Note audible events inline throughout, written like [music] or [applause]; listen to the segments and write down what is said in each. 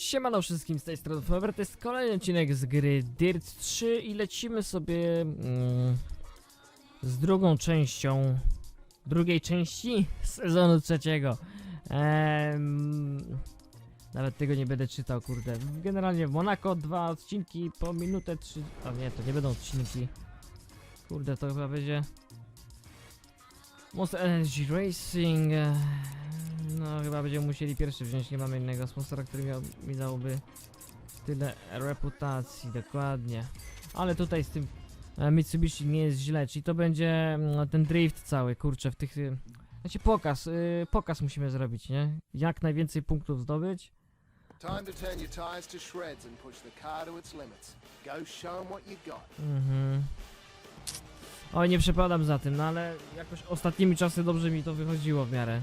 Siemano wszystkim z tej strony Forever, to jest kolejny odcinek z gry Dirt 3 i lecimy sobie mm, z drugą częścią drugiej części [laughs] sezonu trzeciego. Em, nawet tego nie będę czytał, kurde. Generalnie w Monaco dwa odcinki po minutę trzy... A nie, to nie będą odcinki. Kurde, to chyba będzie... Monster Energy Racing... No, chyba będziemy musieli pierwszy wziąć, nie mamy innego sponsora, który miał, mi dałby tyle reputacji, dokładnie. Ale tutaj z tym e, Mitsubishi nie jest źle, czyli to będzie mm, ten drift cały, kurczę, w tych... y, Znaczy pokaz, y, pokaz musimy zrobić, nie? Jak najwięcej punktów zdobyć. Time to turn your tires to shreds and push the car to its limits. Go show what you got. Mhm. Oj, nie przepadam za tym, no ale jakoś ostatnimi czasy dobrze mi to wychodziło w miarę.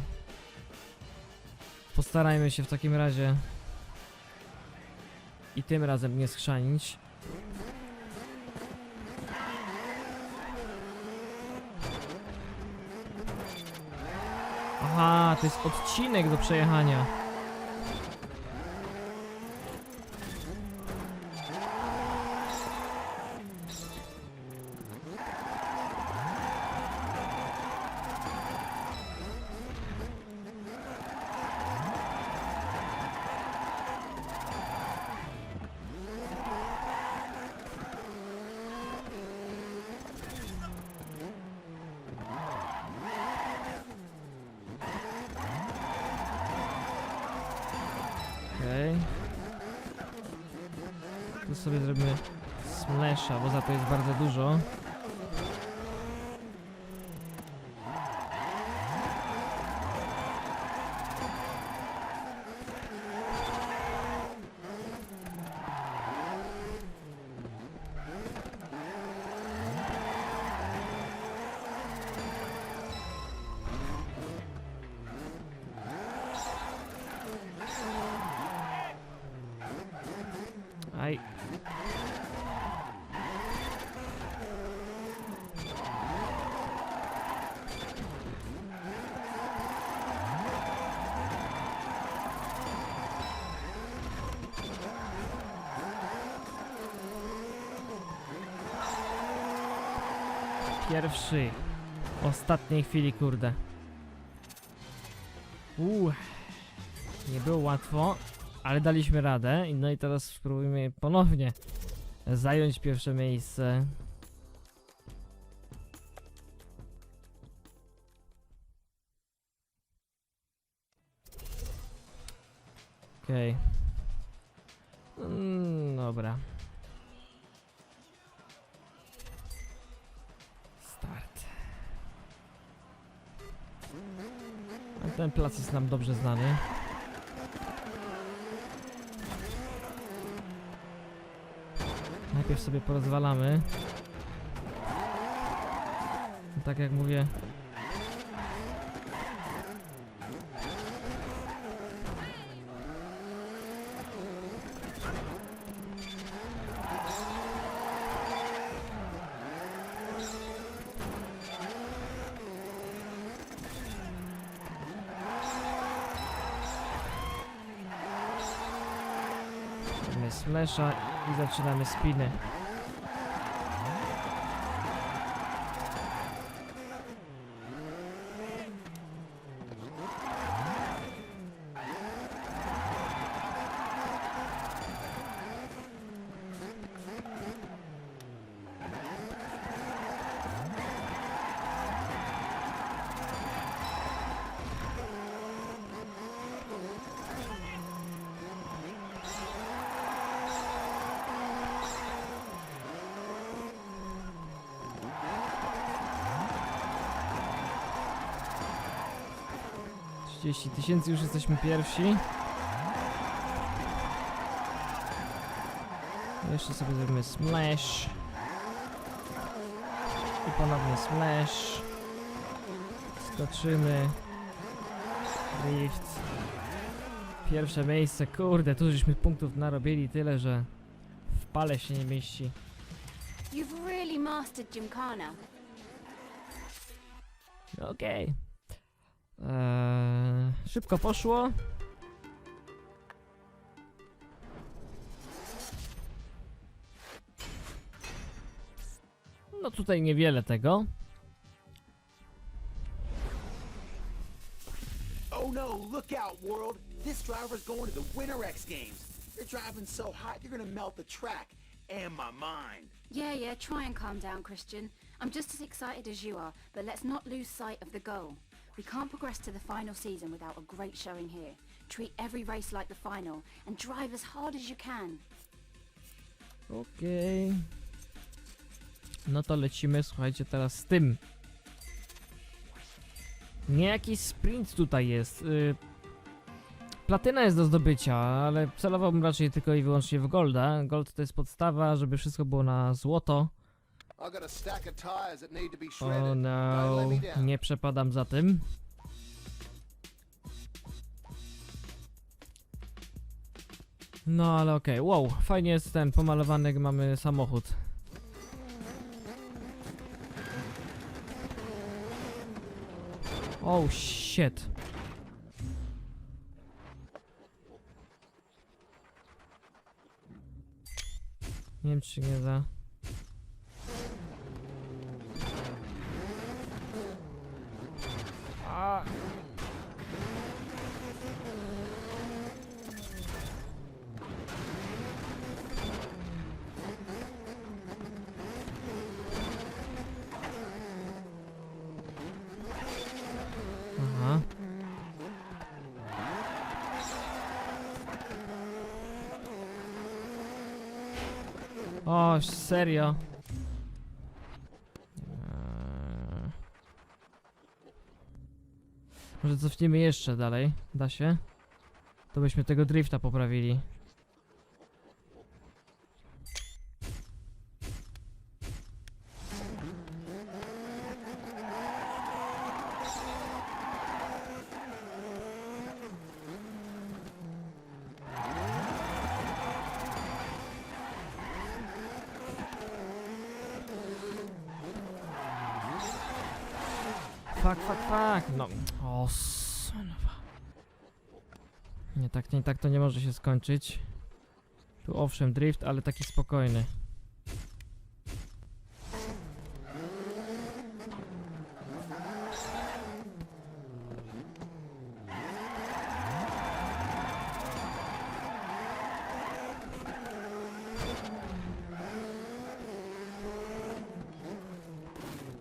Postarajmy się w takim razie i tym razem nie schrzanić. Aha, to jest odcinek do przejechania. Sobie zrobimy smasha, bo za to jest bardzo dużo. Aj. Pierwszy. Ostatniej chwili, kurde. Uuu. Nie było łatwo, ale daliśmy radę. No i teraz spróbujmy ponownie zająć pierwsze miejsce. Okej. Mm, dobra. Start. A ten plac jest nam dobrze znany. Najpierw sobie porozwalamy. Tak jak mówię. Slasha i zaczynamy spiny. Trzydzieści tysięcy, już jesteśmy pierwsi. Jeszcze sobie zrobimy smash. I ponownie smash. Skoczymy. Drift. Pierwsze miejsce, kurde, tu żeśmy punktów narobili tyle, że w pale się nie mieści. You've really mastered Gymkhana. Okej. Eee, szybko poszło. No tutaj niewiele tego. Oh no, look out world. This driver's going to the Winter X Games. You're driving so hot, you're gonna melt the track and my mind. Yeah, yeah, try and calm down, Christian. I'm just as excited as you are, but let's not lose sight of the goal. We can't progress to the final season without a great showing here. Treat every race like the final, and drive as hard as you can. Okej. No to lecimy, słuchajcie, teraz z tym. Nie jakiś sprint tutaj jest. Y... Platyna jest do zdobycia, ale celowałbym raczej tylko i wyłącznie w golda. Gold to jest podstawa, żeby wszystko było na złoto. O no, nie przepadam za tym. No ale okej, wow, fajnie jest ten pomalowany, jak mamy samochód. Oh shit. Nie wiem czy nie za... serio? Eee. Może cofniemy jeszcze dalej? Da się? To byśmy tego drifta poprawili. Fuck, fuck. No. O, Nie tak, nie tak to nie może się skończyć. Tu owszem drift, ale taki spokojny.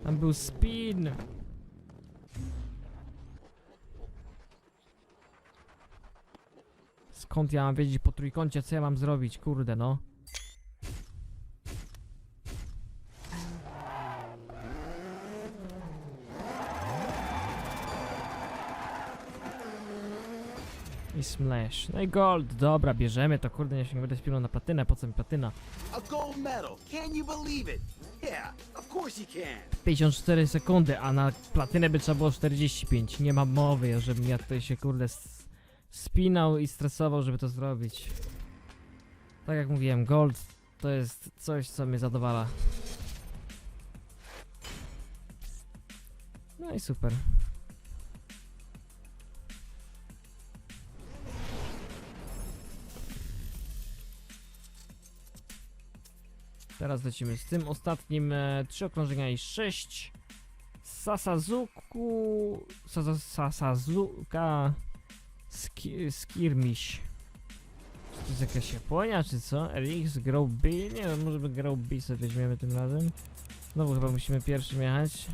Tam był spin. Skąd ja mam wiedzieć po trójkącie, co ja mam zrobić? Kurde, no. I smash. No i gold. Dobra, bierzemy to. Kurde, ja się nie będę spinał na platynę. Po co mi platyna? A gold medal! Can you believe it? Yeah, of course you can. 54 sekundy, a na platynę by trzeba było 45. Nie ma mowy, żebym ja tutaj się kurde spinał i stresował, żeby to zrobić. Tak jak mówiłem, gold to jest coś, co mnie zadowala. No i super. Teraz lecimy z tym ostatnim. E, trzy okrążenia i sześć. Sasazuku. Sasa, Sasazuka. Ski, skirmish. Czy to jest jakaś Japonia, czy co? RX, Grow B? Nie wiem, może by Grow B sobie weźmiemy tym razem. Znowu chyba musimy pierwszym jechać.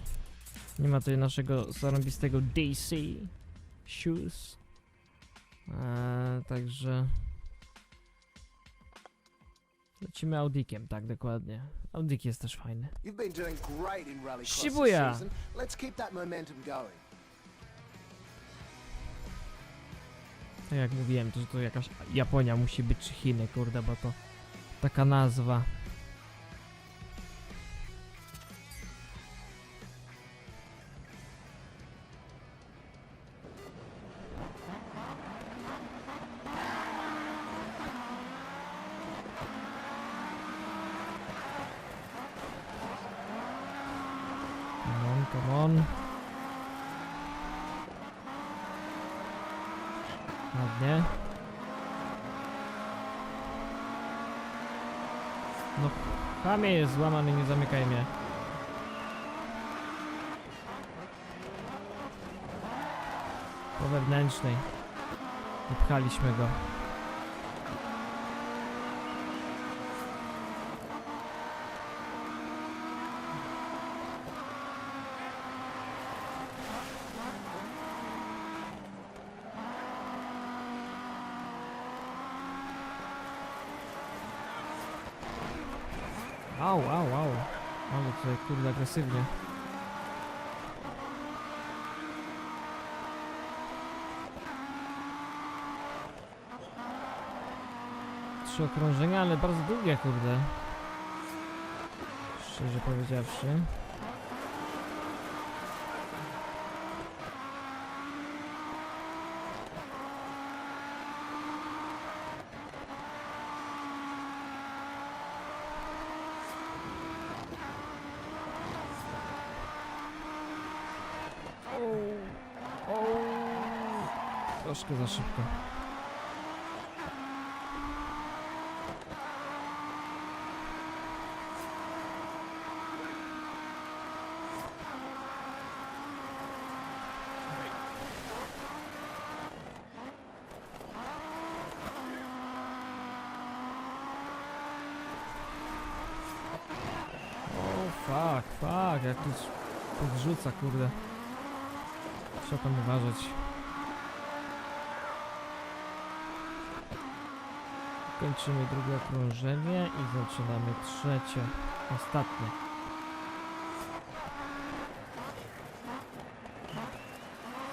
Nie ma tutaj naszego zarąbistego DC. Shoes. Eee, także... Lecimy Audikiem, tak dokładnie. Audik jest też fajny. Shibuya. Tak jak mówiłem, to, to jakaś Japonia musi być, czy Chiny, kurde, bo to taka nazwa. ramię jest złamane, nie zamykaj mnie. Po wewnętrznej. Popchaliśmy go. Kurde agresywnie. Trzy okrążenia, ale bardzo długie kurde. Szczerze powiedziawszy. Troszkę za szybko. Fuck, fuck, jak tu podrzuca, kurde. Trzeba tam uważać. Kończymy drugie okrążenie i zaczynamy trzecie, ostatnie.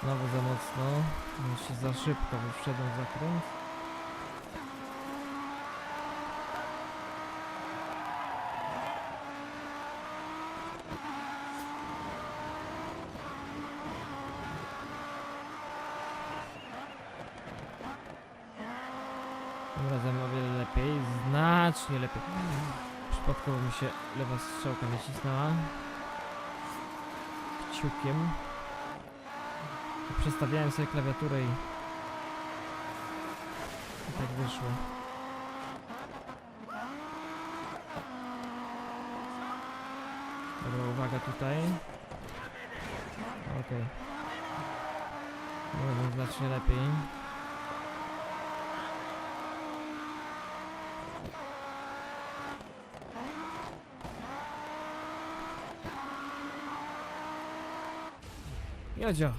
Znowu za mocno, jeszcze za szybko wyszedłem w zakręt. Tym razem o wiele lepiej, znacznie lepiej. Przypadkowo mi się lewa strzałka nacisnęła. Kciukiem. Przestawiałem sobie klawiaturę i... i tak wyszło. Dobra, uwaga tutaj. Okej. Okay. znacznie lepiej. Jodzio.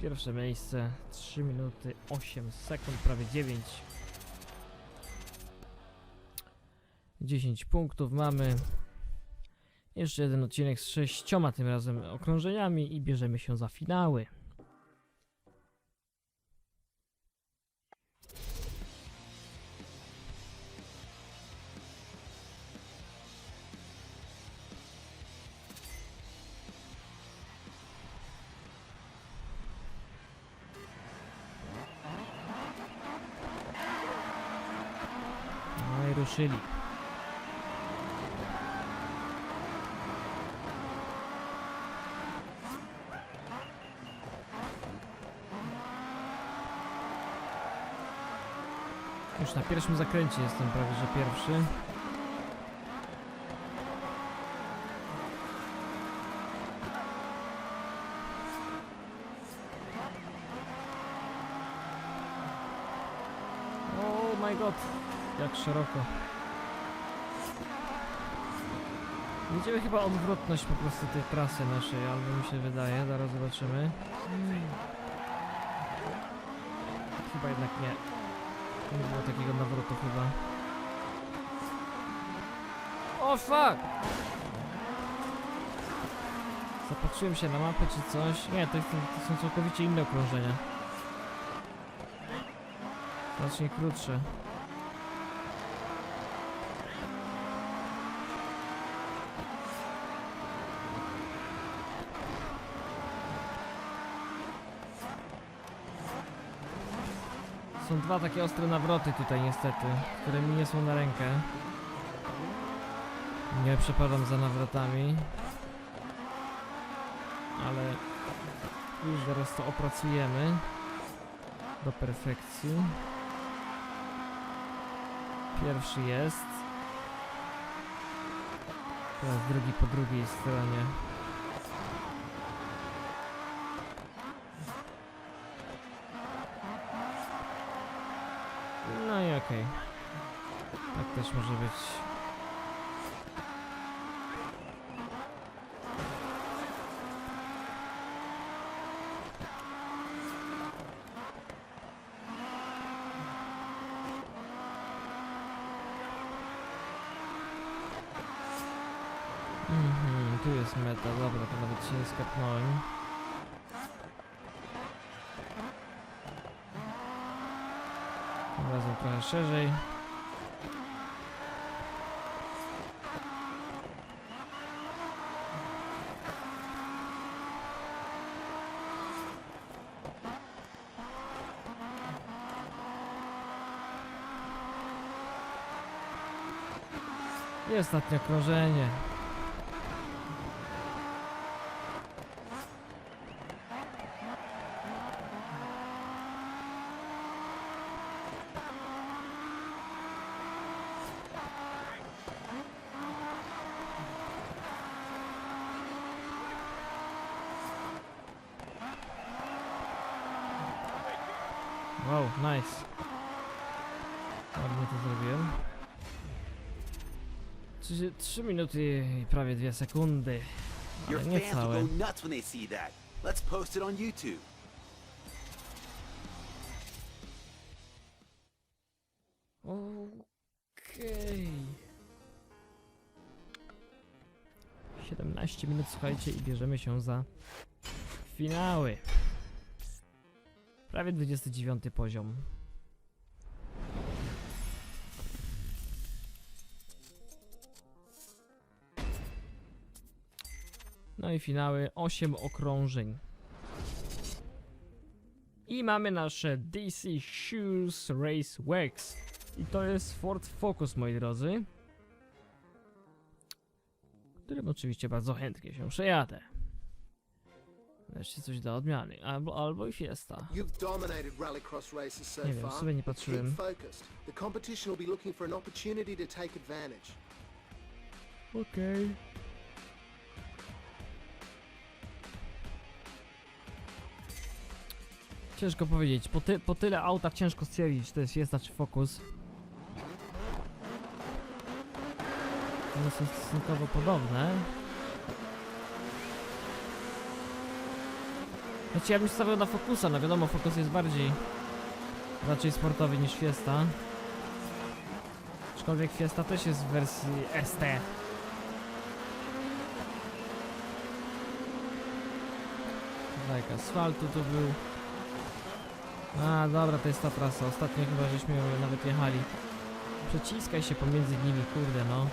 Pierwsze miejsce. 3 minuty 8 sekund, prawie 9. 10 punktów mamy. Jeszcze jeden odcinek z sześcioma tym razem okrążeniami i bierzemy się za finały. Ruszyli. Już na pierwszym zakręcie jestem prawie że pierwszy. Oh my god, jak szeroko. Widzimy chyba odwrotność po prostu tej trasy naszej, albo mi się wydaje, zaraz zobaczymy. Chyba jednak nie. Nie było takiego nawrotu chyba. O fuck! Zapatrzyłem się na mapę czy coś. Nie, to, jest, to są całkowicie inne okrążenia. Znacznie krótsze. Dwa takie ostre nawroty tutaj niestety, które mi nie są na rękę. Nie przepadam za nawrotami. Ale już zaraz to opracujemy do perfekcji. Pierwszy jest. Teraz drugi po drugiej stronie. i okej. Tak też może być. Mhm, tu meta, dobra, to nawet się nie skapnąłem. Razem trochę szerzej. I ostatnie krążenie. Wow, nice. Ładnie to zrobiłem. 3, 3 minuty i prawie 2 sekundy. Your Ale nie fans will całe. go nuts when they see that. Let's post it on YouTube. Okej. 17 minut, słuchajcie, i bierzemy się za finały. Prawie 29 poziom. No i finały, 8 okrążeń. I mamy nasze DC Shoes Race Works. I to jest Ford Focus, moi drodzy. Którym oczywiście bardzo chętnie się przejadę. Wreszcie coś dla odmiany. Albo, albo i Fiesta. Nie wiem, sumie nie patrzyłem. focused. The Ciężko powiedzieć. Po, ty, po tyle autach ciężko stwierdzić, czy to jest Fiesta czy Focus. One są stosunkowo podobne. Znaczy ja bym stawiał na Focusa, no wiadomo Focus jest bardziej raczej sportowy niż Fiesta. Aczkolwiek Fiesta też jest w wersji ST. Kawałek asfaltu tu był. A dobra, to jest ta trasa. Ostatnio chyba żeśmy nawet jechali. Przeciskaj się pomiędzy nimi, kurde no.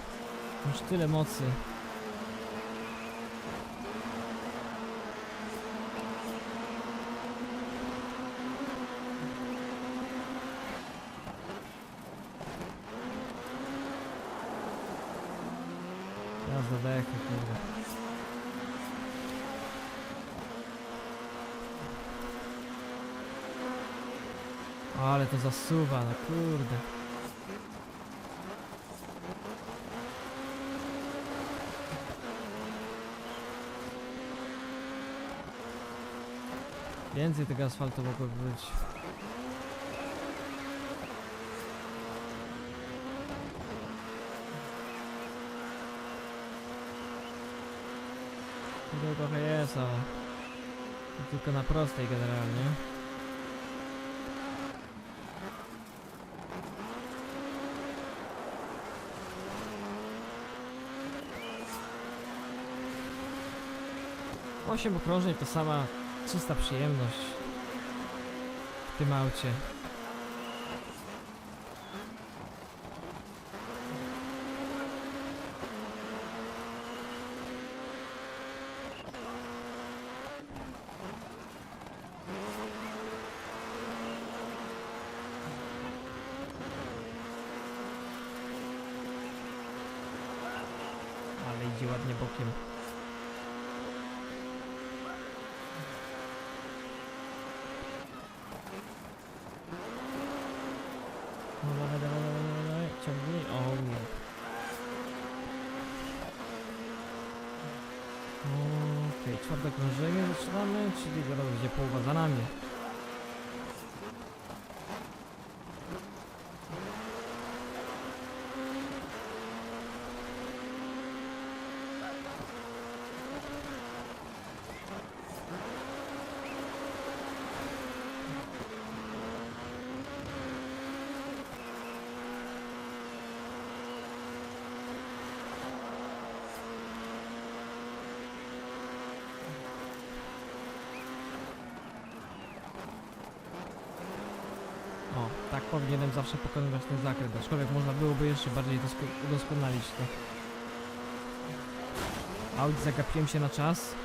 Już tyle mocy. Jazda dechy, kurde. Ale to zasuwa, no kurde. Więcej tego asfaltu mogłoby być. Tutaj trochę jest, ale tylko na prostej generalnie. Osiem okrążeń to sama czysta przyjemność w tym aucie. Ale idzie ładnie bokiem. No dawaj, dawaj, dawaj, dawaj, dawaj, ciągnij, o nie. Okej, czwarte krążenie zaczynamy, czyli zaraz będzie połowa za nami. O, tak powinienem zawsze pokonywać ten zakręt, aczkolwiek można byłoby jeszcze bardziej dosko- udoskonalić to. Audi zagapiłem się na czas.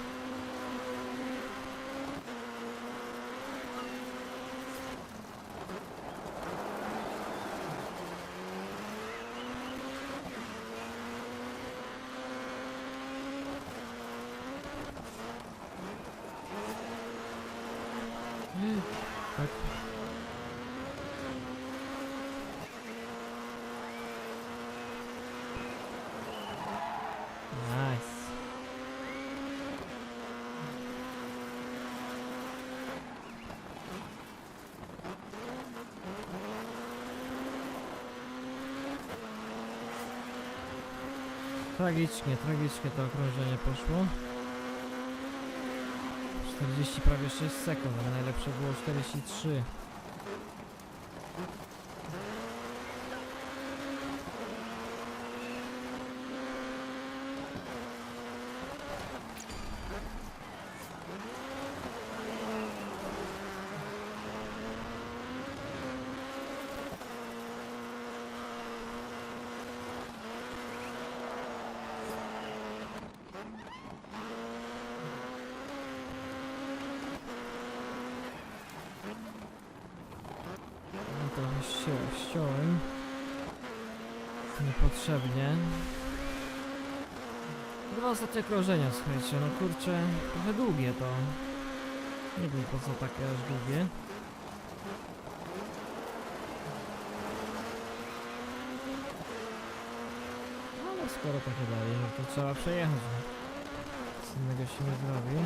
Tak. Nice. Tragicznie, tragicznie to okrążenie poszło. 40 prawie 6 sekund, ale najlepsze było 43. No ści- ściąłem. Niepotrzebnie. Dwa ostatnie krążenia, słuchajcie, no kurczę, trochę długie to. Nie wiem po co takie aż długie. Ale skoro takie daje, no to trzeba przejechać. Nic innego się nie zrobi.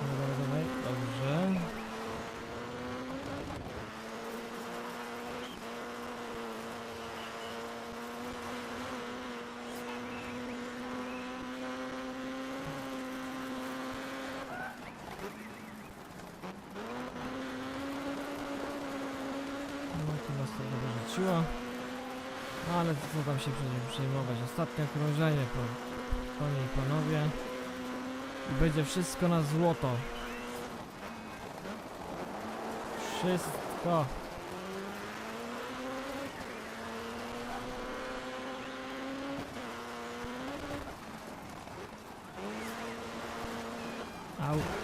Dawaj, dawaj, dobrze. To wyrzuciło. No ale co tam się przecież przejmować. Ostatnie okrążenie po panie i panowie. I będzie wszystko na złoto. Wszystko. Au.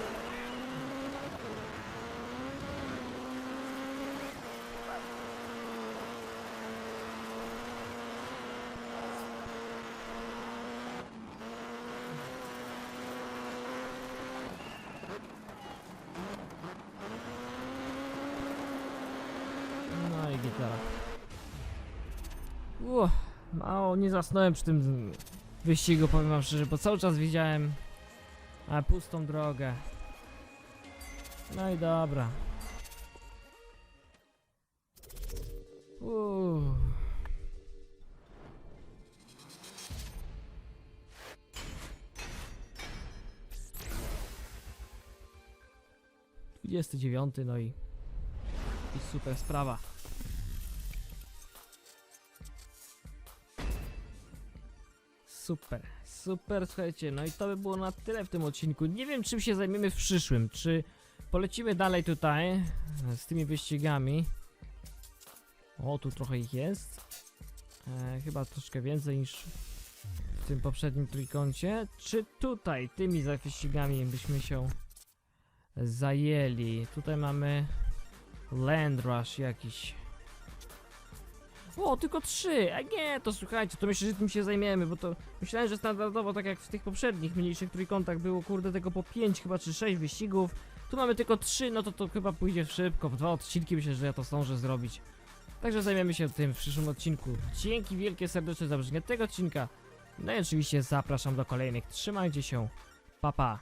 Uff, mało nie zasnąłem przy tym wyścigu, powiem wam szczerze, bo cały czas widziałem a, pustą drogę. No i dobra. Uff. Dwudziesty dziewiąty, no i, i super sprawa. Super, super, słuchajcie, no i to by było na tyle w tym odcinku. Nie wiem, czym się zajmiemy w przyszłym. Czy polecimy dalej tutaj z tymi wyścigami? O, tu trochę ich jest. E, chyba troszkę więcej niż w tym poprzednim trójkącie. Czy tutaj tymi wyścigami byśmy się zajęli? Tutaj mamy Land Rush jakiś. O, tylko trzy! A nie, to słuchajcie, to myślę, że tym się zajmiemy, bo to myślałem, że standardowo, tak jak w tych poprzednich mniejszych trójkątach było, kurde, tego po pięć chyba, czy sześć wyścigów. Tu mamy tylko trzy, no to to chyba pójdzie szybko, w dwa odcinki myślę, że ja to zdążę zrobić. Także zajmiemy się tym w przyszłym odcinku. Dzięki wielkie serdecznie za obejrzenie tego odcinka. No i oczywiście zapraszam do kolejnych. Trzymajcie się. Pa pa.